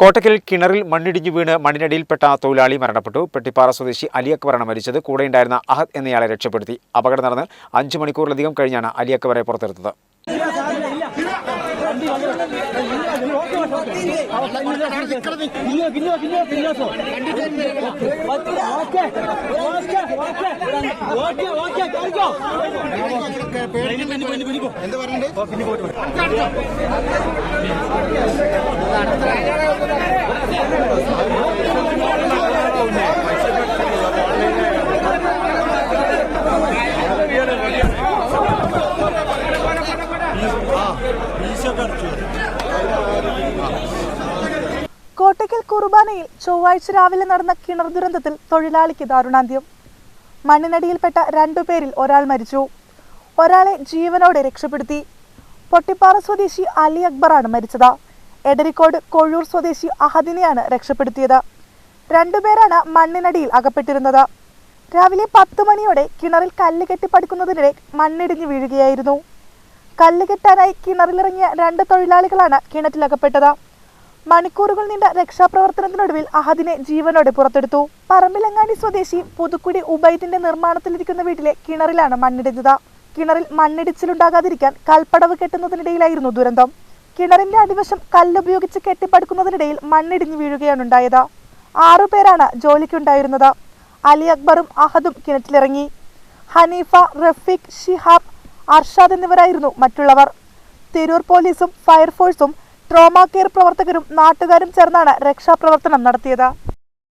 കോട്ടക്കൽ കിണറിൽ മണ്ണിടിഞ്ഞു വീണ് മണ്ണിനടിയിൽപ്പെട്ട തൊഴിലാളി മരണപ്പെട്ടു. പെട്ടിപ്പാറ സ്വദേശി അലി അക്ബറാണ് മരിച്ചത്. കൂടെയുണ്ടായിരുന്ന അഹദ് എന്നയാളെ രക്ഷപ്പെടുത്തി. അപകടം നടന്ന് അഞ്ച് മണിക്കൂറിലധികം കഴിഞ്ഞാണ് അലി അക്ബറെ പുറത്തെടുത്തത്. എന്താ കോട്ടയ്ക്കൽ കുർബാനയിൽ ചൊവ്വാഴ്ച രാവിലെ നടന്ന കിണർ ദുരന്തത്തിൽ തൊഴിലാളിക്ക് ദാരുണാന്ത്യം. മണ്ണിനടിയിൽപ്പെട്ട രണ്ടുപേരിൽ ഒരാൾ മരിച്ചു. ഒരാളെ ജീവനോടെ രക്ഷപ്പെടുത്തി. പൊട്ടിപ്പാറ സ്വദേശി അലി അക്ബറാണ് മരിച്ചത്. എടരിക്കോട് കൊഴൂർ സ്വദേശി അഹദിനെയാണ് രക്ഷപ്പെടുത്തിയത്. രണ്ടുപേരാണ് മണ്ണിനടിയിൽ അകപ്പെട്ടിരുന്നത്. രാവിലെ പത്ത് മണിയോടെ കിണറിൽ കല്ല് കെട്ടിപ്പടുക്കുന്നതിനിടെ മണ്ണിടിഞ്ഞു വീഴുകയായിരുന്നു. കല്ല് കെട്ടാനായി കിണറിലിറങ്ങിയ രണ്ട് തൊഴിലാളികളാണ് കിണറ്റിലകപ്പെട്ടത്. മണിക്കൂറുകൾ നീണ്ട രക്ഷാപ്രവർത്തനത്തിനൊടുവിൽ അഹദിനെ ജീവനോടെ പുറത്തെടുത്തു. പറമ്പിലങ്ങാടി സ്വദേശി പുതുക്കുടി ഉബൈദിന്റെ നിർമ്മാണത്തിലിരിക്കുന്ന വീട്ടിലെ കിണറിലാണ് മണ്ണിടിഞ്ഞത്. കിണറിൽ മണ്ണിടിച്ചിലുണ്ടാകാതിരിക്കാൻ കൽപ്പടവ് കെട്ടുന്നതിനിടയിലായിരുന്നു ദുരന്തം. കിണറിന്റെ അടിവശം കല്ലുപയോഗിച്ച് കെട്ടിപ്പടുക്കുന്നതിനിടയിൽ മണ്ണിടിഞ്ഞു വീഴുകയാണ് ഉണ്ടായത് ആറുപേരാണ് ജോലിക്കുണ്ടായിരുന്നത്. അലി അക്ബറും അഹദും കിണറ്റിലിറങ്ങി. ഹനീഫ റഫീഖ് ഷിഹാബ് അർഷാദ് എന്നിവരായിരുന്നു മറ്റുള്ളവർ. തിരൂർ പോലീസും ഫയർഫോഴ്സും ട്രോമാ കെയർ പ്രവർത്തകരും നാട്ടുകാരും ചേർന്നാണ് രക്ഷാപ്രവർത്തനം നടത്തിയത്.